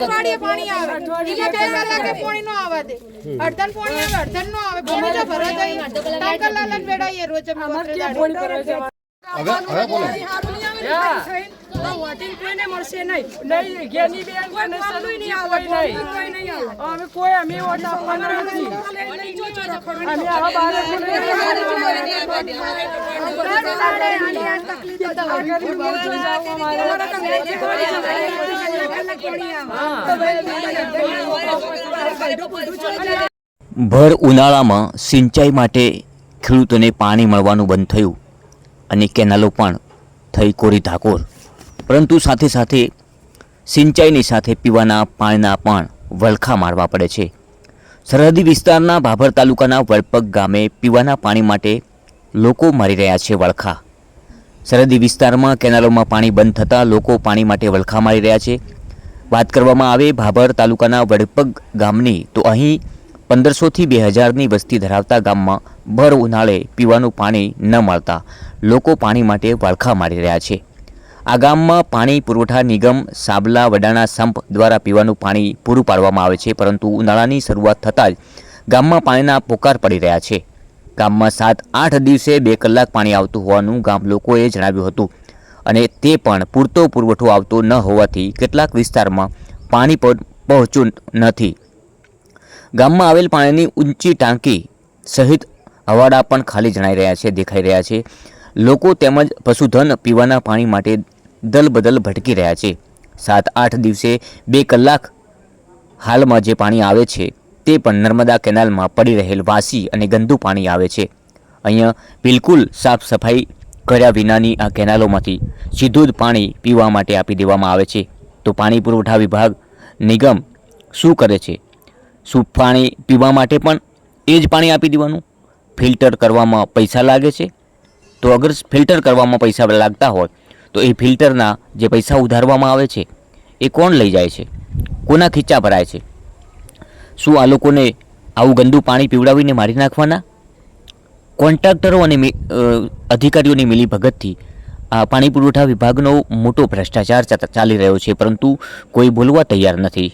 અઠવાડિયે પાણી આવે. એટલે બે કલાકે પાણી નો આવવા દે. અડધન પાણી. હવે હવે બોલો વોટિંગ કોઈને મળશે નહીં નહીં ઘેરની બેન કોઈને કોઈ નહીં અમે કોઈ અમે વોટ આપવાના નથી અમે આવા બાળકોને ભર ઉનાળામાં સિંચાઈ માટે ખેડૂતોને પાણી મળવાનું બંધ થયું અને કેનાલો પણ થઈ કોરી ધાકોર પરંતુ સાથે સાથે સિંચાઈની સાથે પીવાના પાણીના પણ વલખા મારવા પડે છે. સરહદી વિસ્તારના ભાભર તાલુકાના વળપગ ગામે પીવાના પાણી માટે લોકો મારી રહ્યા છે વળખા. સરહદી વિસ્તારમાં કેનાલોમાં પાણી બંધ થતાં લોકો પાણી માટે વલખા મારી રહ્યા છે. વાત કરવામાં આવે ભાભર તાલુકાના વડપગ ગામની, તો અહીં પંદરસોથી બે હજારની વસ્તી ધરાવતા ગામમાં ભર ઉનાળે પીવાનું પાણી ન મળતા લોકો પાણી માટે વાળખા મારી રહ્યા છે. આ ગામમાં પાણી પુરવઠા નિગમ સાબલા વડાણા સંપ દ્વારા પીવાનું પાણી પૂરું પાડવામાં આવે છે, પરંતુ ઉનાળાની શરૂઆત થતાં જ ગામમાં પાણીના પોકાર પડી રહ્યા છે. ગામમાં સાત આઠ દિવસે બે કલાક પાણી આવતું હોવાનું ગામ લોકોએ જણાવ્યું હતું અને તે પણ પૂરતો પુરવઠો આવતો ન હોવાથી કેટલાક વિસ્તારમાં પાણી પહોંચ્યું નથી. ગામમાં આવેલ પાણીની ઊંચી ટાંકી સહિત હવાડા પણ ખાલી જણાઈ રહ્યા છે, દેખાઈ રહ્યા છે. લોકો તેમજ પશુધન પીવાના પાણી માટે દલબદલ ભટકી રહ્યા છે. સાત આઠ દિવસે બે કલાક હાલમાં જે પાણી આવે છે, તે પણ નર્મદા કેનાલમાં પડી રહેલ વાસી અને ગંદુ પાણી આવે છે. અહીંયા બિલકુલ સાફ સફાઈ કર્યા વિનાની આ કેનાલોમાંથી સીધું જ પાણી પીવા માટે આપી દેવામાં આવે છે. તો પાણી પુરવઠા વિભાગ, નિગમ શું કરે છે? શું પાણી પીવા માટે પણ એ જ પાણી આપી દેવાનું. ફિલ્ટર કરવામાં પૈસા લાગે છે. તો અગર ફિલ્ટર કરવામાં પૈસા લાગતા હોય, તો એ ફિલ્ટરના જે પૈસા ઉધારવામાં આવે છે, એ કોણ લઈ જાય છે? કોના ખીચા ભરાય છે? શું આ લોકોને આવું ગંદુ પાણી પીવડાવીને મારી નાખવાના? કોન્ટ્રાક્ટરો અને અધિકારીઓની મિલીભગતથી આ પાણી પુરવઠા વિભાગનો મોટો ભ્રષ્ટાચાર ચાલી રહ્યો છે, પરંતુ કોઈ બોલવા તૈયાર નથી.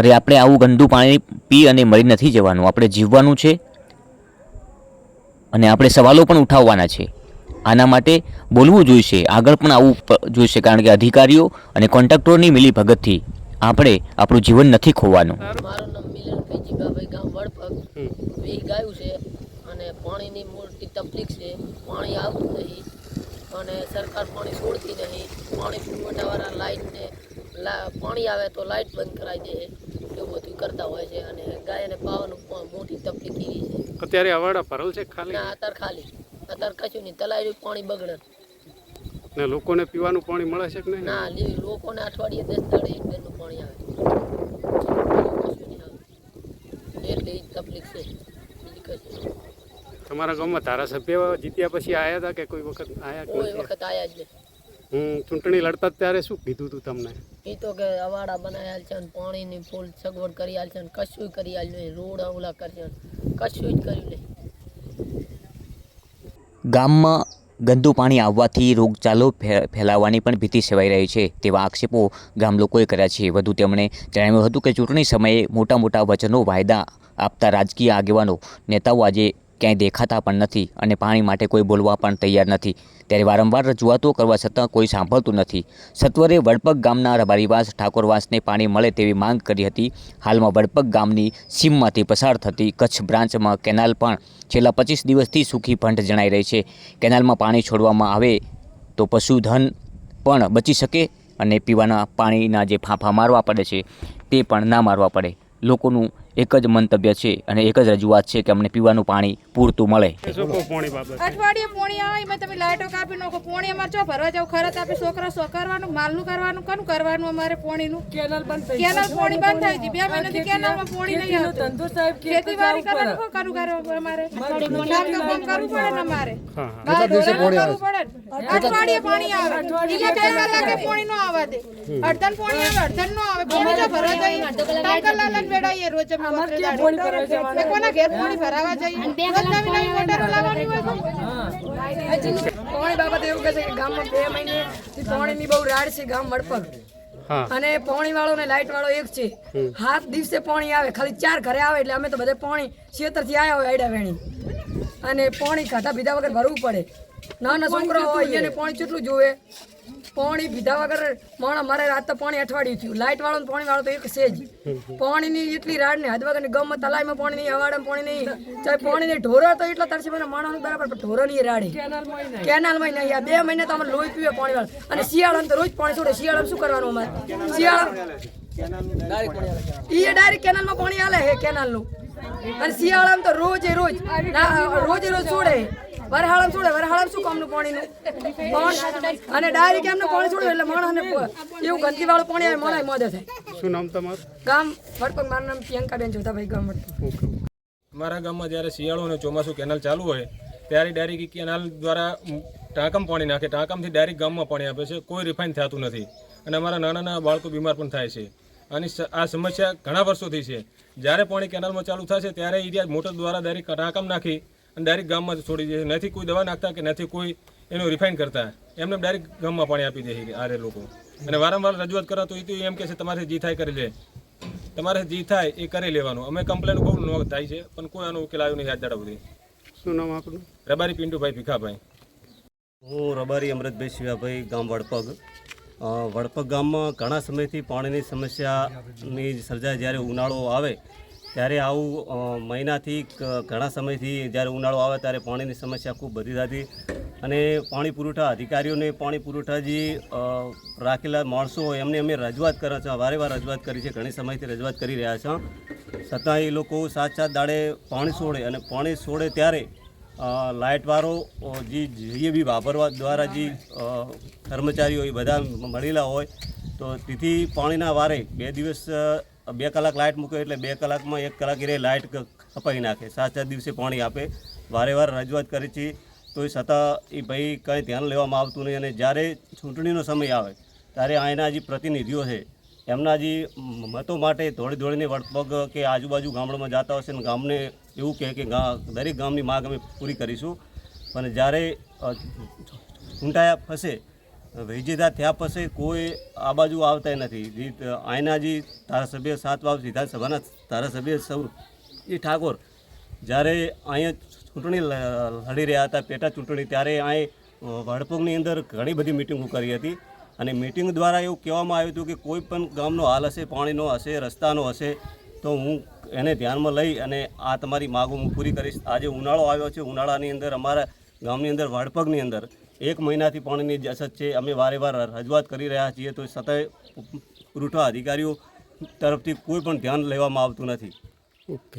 અરે આપણે આવું ગંદુ પાણી પી અને મરી નથી જવાનું. આપણે જીવવાનું છે અને આપણે સવાલો પણ ઉઠાવવાના છે. આના માટે બોલવું જોઈશે. આગળ પણ આવવું જોઈશે કારણ કે અધિકારીઓ અને કોન્ટ્રાક્ટરોની મિલીભગતથી આપણે આપણું જીવન નથી ખોવાનું. મારું નામ મિલનભાઈ જીગાભાઈ ગામ વડપગ વીહ ગાયું છે અને પાણીની મોટી તકલીફ છે. પાણી આવતું નહીં અને સરકાર પાણી છોડતી નહીં. પાણી પુરવઠાવાળા લાઇટને પાણી આવે તો લાઇટ બંધ કરાવી દે. કરતા હોય છે અને ગાયને પાવાનું પણ મોટી તકલીફ એવી છે. અત્યારે અવાડા ભરલ છે ખાલી? ના અત્યારે ખાલી. અત્યારે કશું નહીં. તલાયું પાણી બગડે. ને લોકોને પીવાનું પાણી મળે છે કે નહીં? ના લી લોકોને અઠવાડિયે દસ દાડે એક બેનનું પાણી આવે. એટલે એ તકલીફ છે. બીજી કશું તમારા ગામમાં ધારાસભ્ય જીત્યા પછી આવ્યા હતા કે કોઈ વખત આવ્યા કોઈ વખત આવ્યા જ નહીં. હું ચૂંટણી લડતા ત્યારે શું કીધું હતું તમને? એ તો કે અવાડા બનાવ્યા છે ને પાણીની ફૂલ સગવડ કરી આલ છે ને કશું કરી આલ નહીં રોડ અવલા કરશે કશું જ કર્યું નહીં. ગામમાં ગંદુ પાણી આવવાથી રોગચાળો ફે- ફેલાવાની પણ ભીતિ સેવાઈ રહી છે તેવા આક્ષેપો ગામ લોકોએ કર્યા છે. વધુ તેમણે જણાવ્યું હતું કે ચૂંટણી સમયે મોટા મોટા વચનો વાયદા આપતા રાજકીય આગેવાનો નેતાઓ આજે ક્યાંય દેખાતા પણ નથી અને પાણી માટે કોઈ બોલવા પણ તૈયાર નથી. ત્યારે વારંવાર રજૂઆતો કરવા છતાં કોઈ સાંભળતું નથી. સત્વરે વડપગ ગામના રબારીવાસ ઠાકોરવાસને પાણી મળે તેવી માંગ કરી હતી. હાલમાં વડપગ ગામની સીમમાંથી પસાર થતી કચ્છ બ્રાન્ચમાં કેનાલ પણ છેલ્લા પચીસ દિવસથી સૂકી ભંટ જણાઈ રહી છે. કેનાલમાં પાણી છોડવામાં આવે તો પશુધન પણ બચી શકે અને પીવાના પાણીના જે ફાંફા મારવા પડે છે તે પણ ના મારવા પડે. લોકોનું એક જ મંતવ્ય છે અને એક જ રજૂઆત છે કે અમને પીવાનું પાણી પૂરતું મળે. પાણી અઠવાડિયે પોણી આવે એમાં તમે લાઈટો કાપી નાખો. પોણી અમારે ચો ભરવા જાવ ખરત આપી છોકરા શો કરવાનું? માલનું કરવાનું? કનું કરવાનું અમારે પોણીનું? કેનલ બંધ કેનલ પોણી બંધ થઈ ગઈ. બે મહિનાથી કેનલમાં પોણી નહીં આવતું. ધંધો સાહેબ ખેત ખેતીવાડી કરવાનું શું કરવું અમારે? કામ તો કામ કરવું પડે ને અમારે. હા ઢોરાનું કરવું પડે. અઠવાડિયે પાણી આવે. એટલે બે કલાકે પાણી નો આવવા દે. અડધન પાણી આવે અડધન નો આવે. પાણી જો ભરવા જઈએ ટાંકર લાલન બેડાઈએ રોજ અમે પાણી ભરવા જવાનું? કોના ઘેર પાણી ભરાવા જઈએ? નવી નવી મોટરો લાવવાની હોય તો. બાબત એવું કહે છે કે ગામમાં બે મહિને પાણીની બહુ રાડ છે ગામ વડપગ અને પોણી વાળો ને લાઇટ વાળો એક છે. હાથ દિવસે પોણી આવે ખાલી ચાર ઘરે આવે એટલે અમે તો બધે પોણી છેતરથી આવ્યા હોય આડા વેણી. અને પોણી ખાધા પીધા વગર ભરવું પડે. નાના છોકરા હોય એને પોણી કેટલું જોવે પાણી પીધા વગર માણસ મારે રાત તો પાણી અઠવાડિયું થયું. લાઇટ વાળો પાણી વાળો તો એક છે જ. પાણીની એટલી રાડ ને હદ વગર ગમ તલાઈમાં પાણી નહીં હવાડામાં પાણી નહીં ચાહે પાણી નહીં ઢોરો તો એટલા તરસે મને માણસ બરાબર, પણ ઢોરો નહીં રાડી કેનાલમાં નહીં. આ બે મહિને તો અમે લોહી પીવે પાણી વાળા. અને શિયાળામાં તો રોજ પાણી છોડે. શિયાળામાં શું કરવાનું અમારે? શિયાળા એ ડાયરેક્ટ કેનાલમાં પાણી આલે હે કેનાલનું. અને શિયાળામાં તો રોજે રોજ રોજે રોજ છોડે. વરહાળામાં છોડે વરહાળમ શું કામનું પાણીનું? પાણી? અને ડાયરેક્ટ એમને પાણી છોડે? એટલે માણસને એવું ગંદી વાળું પાણી આવે મને મદદ થાય. શું નામ તમારું? ગામ વડપગ મારું નામ પ્રિયંકાબેન જોતાભાઈ ગામ વડપગ અમારા ગામમાં જ્યારે શિયાળો અને ચોમાસું કેનાલ ચાલુ હોય ત્યારે ડાયરેક્ટ કેનાલ દ્વારા ટાંકમ પાણી નાખે. ટાંકમથી ડાયરેક્ટ ગામમાં પાણી આપે છે. કોઈ રિફાઇન થતું નથી. અને અમારા નાના નાના બાળકો બીમાર પણ થાય છે. અને આ સમસ્યા ઘણા વર્ષોથી છે. જ્યારે પાણી કેનાલમાં ચાલુ થશે ત્યારે એ મોટર દ્વારા ડાયરેક્ટ ટાંકમ નાખી અને ડાયરેક્ટ ગામમાં જ છોડી દે છે. નથી કોઈ દવા નાખતા કે નથી કોઈ એનું રિફાઇન કરતા. એમને ડાયરેક્ટ ગામમાં પાણી આપી દે છે આરે લોકો. અને વારંવાર રજૂઆત કરો તો એ તો એમ કહે છે તમારે જે થાય કરી લે. તમારે જે થાય એ કરી લેવાનું. અમે કમ્પ્લેન બહુ નો થાય છે પણ કોઈ આનો ઉકેલ આવ્યો નહીં આજ દાડા સુધી. શું નામ આપણું રબારી પિન્ટુભાઈ ભીખાભાઈ. હું રબારી અમૃતભાઈ શિવાભાઈ ગામ વડપગ. વડપગ ગામમાં ઘણા સમયથી પાણીની સમસ્યાની સર્જાય જ્યારે ઉનાળો આવે ત્યારે આવું મહિનાથી ઘણા સમયથી જ્યારે ઉનાળો આવે ત્યારે પાણીની સમસ્યા ખૂબ વધી જતી. અને પાણી પુરવઠા અધિકારીઓને પાણી પુરવઠા જે રાખેલા માણસો હોય એમને અમે રજૂઆત કરે છે. વારે વાર રજૂઆત કરી છે. ઘણી સમયથી રજૂઆત કરી રહ્યા છે. છતાં એ લોકો સાત સાત દાડે પાણી છોડે અને પાણી છોડે ત્યારે લાઇટવાળો જે જે બી વાપરવા દ્વારા જે કર્મચારીઓ એ બધા મળેલા હોય, તો તેથી પાણીના વારે બે દિવસ બે કલાક લાઇટ મૂકે એટલે બે કલાકમાં એક કલાક એ લાઇટ કપાઈ નાખે. સાત સાત દિવસે પાણી આપે. વારે વાર રજૂઆત કરી છે. તો એ છતાં એ ભાઈ કંઈ ધ્યાન લેવામાં આવતું નહીં અને જ્યારે ચૂંટણીનો સમય આવે, ત્યારે અહીંના જે પ્રતિનિધિઓ છે, એમના જે મતો માટે દોડી દોડીને વડપગ કે આજુબાજુ ગામડામાં જતા હશે ને ગામને એવું કહે કે દરેક ગામની માગ અમે પૂરી કરીશું. પણ જ્યારે ચૂંટાયા ફસે વિજેતા થયા પછી કોઈ આ બાજુ આવતા નથી. અહીંના જે ધારાસભ્ય સાત વાવ વિધાનસભાના ધારાસભ્ય સૌ એ ઠાકોર, જ્યારે અહીંયા ચૂંટણી લડી રહ્યા હતા, પેટા ચૂંટણી, ત્યારે અહીં વડપગની અંદર ઘણી બધી મિટિંગો કરી હતી. અને મિટિંગ દ્વારા એવું કહેવામાં આવ્યું હતું કે કોઈ પણ ગામનો હાલ હશે, પાણીનો હશે, રસ્તાનો હશે, તો હું એને ધ્યાનમાં લઈ અને આ તમારી માગો હું પૂરી કરીશ. આજે ઉનાળો આવ્યો છે. ઉનાળાની અંદર અમારા ગામની અંદર વાડપગની અંદર એક મહિનાથી પાણીની જ અછત છે. અમે વારે વાર રજૂઆત કરી રહ્યા છીએ તો છતાંય રૂઠા અધિકારીઓ તરફથી કોઈ પણ ધ્યાન લેવામાં આવતું નથી. ઓકે.